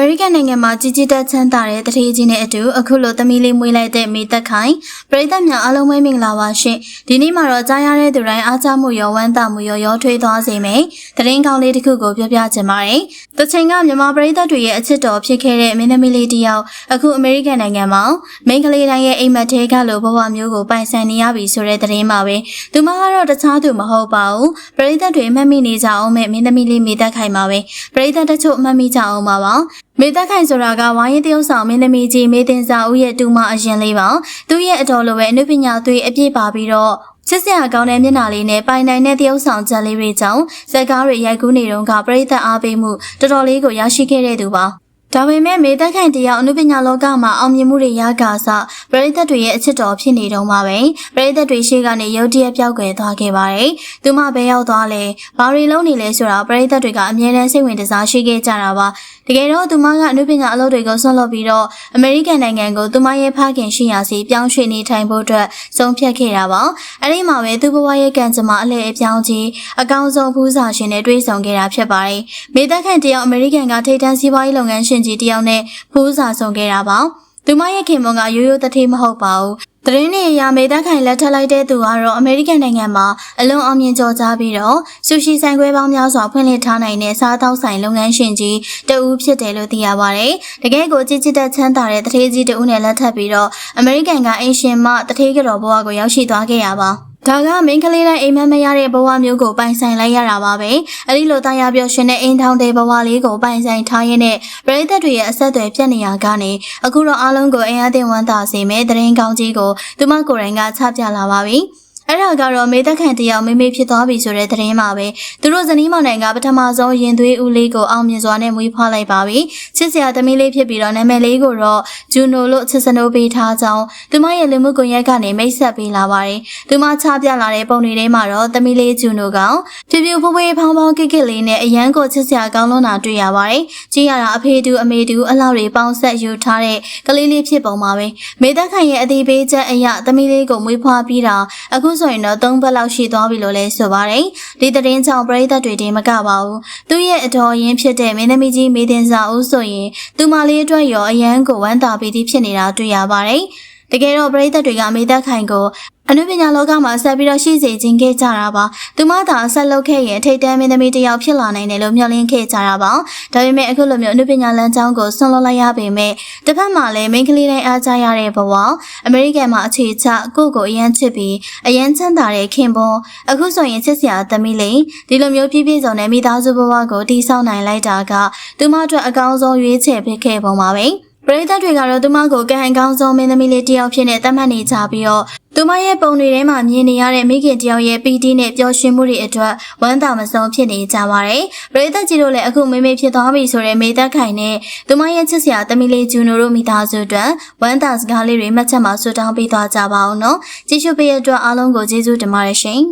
မေရိကန်နိုင်ငံမှာကြီးကြီးတက်ချမ်းသာတဲ့တထေးကြီးနဲ့အတူအခုလိုသမီးလေးမွေးလိုက်တဲ့မိသက်ခိုင်ပရိသတ်များအားလုံးပဲမင်္ဂလာပါရှင်ဒီနေ့မှာတော့ကြားရတဲ့သူတိုင်းအားကြမှုရောဝမ်းသာမှုရောရောထွေးသွားစေမယ်သတင်းကောင်းလေးတစ်ခုကိုပြောပြချင်ပါတယ် တချိန်ကမြန်မာပရိသတ်တွေရဲ့အချစ်တော်ဖြစ်ခဲ့တဲ့မင်းသမီးလေးတစ်ယောက်အခုအမေရိကန်နိုင်ငံမှာမိန်းကလေးတိုင်းရဲ့အိမ်မက်သေးကလိုဘဝမျိုးကိုပိုင်ဆိုင်နေရပြီဆိုတဲ့သတင်းပါပဲသူမကတော့တခြားသူမဟုတ်ပါဘူးပရိသတ်တွေအမှတ်မိနေကြအောင်မဲ့မင်းသမီးလေးမိသက်ခိုင်ပါပဲပရိသတ်တချို့အမှတ်မိကြအောင်ပါပါမေသက်ခိုင်ဆိုတာကဝိုင်းရင်တရုတ်ဆောင်မင်းသမီးကြီးမေတင်စာဦးရဲ့တူမအရင်လေးပါသူရဲ့အတော်လိုပဲအနုပညာသွေးအပြည့်ပါပြီးတော့ ချစ်စရာကောင်းတဲ့မျက်နှာလေးနဲ့ပိုင်နိုင်တဲ့တရုတ်ဆောင်ချက်လေးတွေကြောင့်ဇက်ကားတွေရိုက်ကူးနေတုန်းကပြိသက်အားပေးမှုတော်တော်လေးကိုရရှိခဲ့တဲ့သူပါ ဒါပေမဲ့မေသက်ခိုင်တယောက်အနုပညာလောကမှာအောင်မြင်မှုတွေရကာစပရိသတ်တွေရဲ့အချစ်တော်ဖြစ်နေတုန်းပါပဲပရိသတ်တွေရှေ့ကနေရုတ်တရက်ပြောက်ကွယ်သွားခဲ့ပါတယ်သူမဘဲရောက်သွားလဲဘာတွေလုံးနေလဲဆိုတာပရိသတ်တွေကအမြဲတမ်းစိတ်ဝင်စားရှိခဲ့ကြတာပါတကယ်တော့သူမကအနုပညာအလုပ်တွေကိုဆွန့်လွတ်ပြီးတော့အမေရိကန်နိုင်ငံကိုသူမရဲ့ဖခင်ရှိရာစီပြောင်းရွှေ့နေထိုင်ဖို့အတွက်ဆုံးဖြတ်ခဲ့တာပါအဲ့ဒီမှာပဲသူ့ဘဝရဲ့ကံကြမ္မာအလှည့်အပြောင်းကြီးအကောင်းဆုံးဖူးစာရှင်နဲ့တွေ့ဆုံခဲ့တာဖြစ်ပါတယ်မေသက်ခန့်တယောက်အမေရိကန်ကထိပ်တန်းစီးပွားရေးလုပ်ငန်းရှင်ကြီးတယောက်နဲ့ဖူးစာဆုံခဲ့တာပါသူမရဲ့ခင်မွန်ကရိုးရိုးတထေးမဟုတ်ပါဘူး။သတင်းတွေအရမေသက်ခိုင်လက်ထပ်လိုက်တဲ့သူကတော့အမေရိကန်နိုင်ငံမှာအလွန်အောင်မြင်ကျော်ကြားပြီးတော့ဆူရှီဆိုင်ခွဲပေါင်းများစွာဖွင့်လှစ်ထားနိုင်တဲ့စားသောက်ဆိုင်လုပ်ငန်းရှင်ကြီးတဦးဖြစ်တယ်လို့သိရပါတယ်။တကယ်ကိုကြည်ကြည်တက်ချမ်းသာတဲ့တထေးကြီးတဦးနဲ့လက်ထပ်ပြီးတော့အမေရိကန်ကအင်ရှင်မတထေးကတော်ဘဝကိုရောက်ရှိသွားခဲ့ရပါ။ ဒါကမင်းကလေးတိုင်းအိမ်မက်မရတဲ့ဘဝမျိုးကိုပိုင်ဆိုင်လိုက်ရတာပါပဲအဲ့ဒီလိုတရားပြောရှင်တဲ့အိမ်ထောင်တဲ့ဘဝလေးကိုပိုင်ဆိုင်ထားရင်းနဲ့ပရိသတ်တွေရဲ့အဆက်အသွယ်ပြတ်နေရကနေအခုတော့အားလုံးကိုအင်အားသင်ဝမ်းသာစေမယ့်သတင်းကောင်းကြီးကိုသူမကိုယ်တိုင်ကချပြလာပါပြီ။ အဲ့ဒါကတော့မေသက်ခန့်တယောက်မေမေဖြစ်သွားပြီဆိုတဲ့သတင်းပါပဲသူတို့ဇနီးမောင်နှံကပထမဆုံးရင်သွေးဦးလေးကိုအောင်မြင်စွာနဲ့မွေးဖွားလိုက်ပါပြီချစ်စရာသမီးလေးဖြစ်ပြီးတော့နာမည်လေးကိုတော့ဂျူနိုလို့ချစ်စနိုးပေးထားကြောင်းသူမရဲ့လူမှုကွန်ရက်ကနေမိတ်ဆက်ပေးလာပါတယ်သူမချပြလာတဲ့ပုံတွေထဲမှာတော့သမီးလေးဂျူနိုကဖြူဖြူဖွေးဖွေးဖောင်းဖောင်းကိကစ်လေးနဲ့အရန်ကိုချစ်စရာကောင်းလွန်းတာတွေ့ရပါတယ်ကြည့်ရတာအဖေတူအမေတူအလောက်တွေပေါင်းဆက်ယူထားတဲ့ကလေးလေးဖြစ်ပုံပါပဲမေသက်ခန့်ရဲ့အသေးပေးချက်အရာသမီးလေးကိုမွေးဖွားပြီးတာအခုဆိုရင်တော့သုံးပတ်လောက်ရှိသွားပြီလို့လည်းဆိုပါတယ်။ဒီသတင်းကြောင့်ပရိသတ်တွေတင်မကပါဘူး။သူ့ရဲ့အတော်ရင်းဖြစ်တဲ့မင်းသမီးကြီးမေတင်စာဦးဆိုရင်သူမလေးအတွက်ရောအရန်ကိုဝမ်းသာပီတိဖြစ်နေတာတွေ့ရပါတယ်။ တကယ်တော့ပရိသတ်တွေကမေသက်ခိုင်ကိုအနုပညာလောကမှာဆက်ပြီးတော့ရှိစေခြင်းခဲ့ကြတာပါ။သူမသာဆက်လုပ်ခဲ့ရင်ထိတ်တန်းမင်းသမီးတစ်ယောက်ဖြစ်လာနိုင်တယ်လို့မျှော်လင့်ခဲ့ကြတာပါ။ဒါပေမဲ့အခုလိုမျိုးအနုပညာလမ်းကြောင်းကိုဆွန့်လွတ်လိုက်ရပေမဲ့တစ်ဖက်မှာလည်းမိန်းကလေးတိုင်းအားကြရတဲ့ဘဝအမေရိကန်မှာအခြေချကိုယ့်ကိုအရန်ချစ်ပြီးအရန်ချမ်းသာတဲ့ခင်ပွန်းအခုဆိုရင်ချစ်စရာသမီးလေးဒီလိုမျိုးပြည့်ပြည့်စုံတဲ့မိသားစုဘဝကိုတည်ဆောက်နိုင်လိုက်တာကသူမအတွက်အကောင်းဆုံးရွေးချယ်ဖြစ်ခဲ့ပုံပါပဲ။ ပရိသတ်တွေကတော့သူမကိုကံအကောင်းဆုံးမင်းသမီးလေးတစ်ယောက်ဖြစ်နေသတ်မှတ်နေကြပြီးတော့သူမရဲ့ပုံတွေထဲမှာမြင်နေရတဲ့မိခင်တယောက်ရဲ့ပီတိနဲ့ပျော်ရွှင်မှုတွေအတွက်ဝမ်းသာမဆုံးဖြစ်နေကြပါတယ်။ပရိသတ်ကြီးတို့လည်းအခုမေမေဖြစ်သွားပြီဆိုတဲ့မေသက်ခိုင်နဲ့သူမရဲ့ချစ်စရာသမီးလေးဂျူနိုတို့မိသားစုအတွက်ဝမ်းသာစကားလေးတွေမှတ်ချက်မှာဆွတောင်းပေးသွားကြပါအောင်နော်။ကြည့်ရှုပေးရတဲ့အတွက်အားလုံးကိုကျေးဇူးတင်ပါတယ်ရှင်။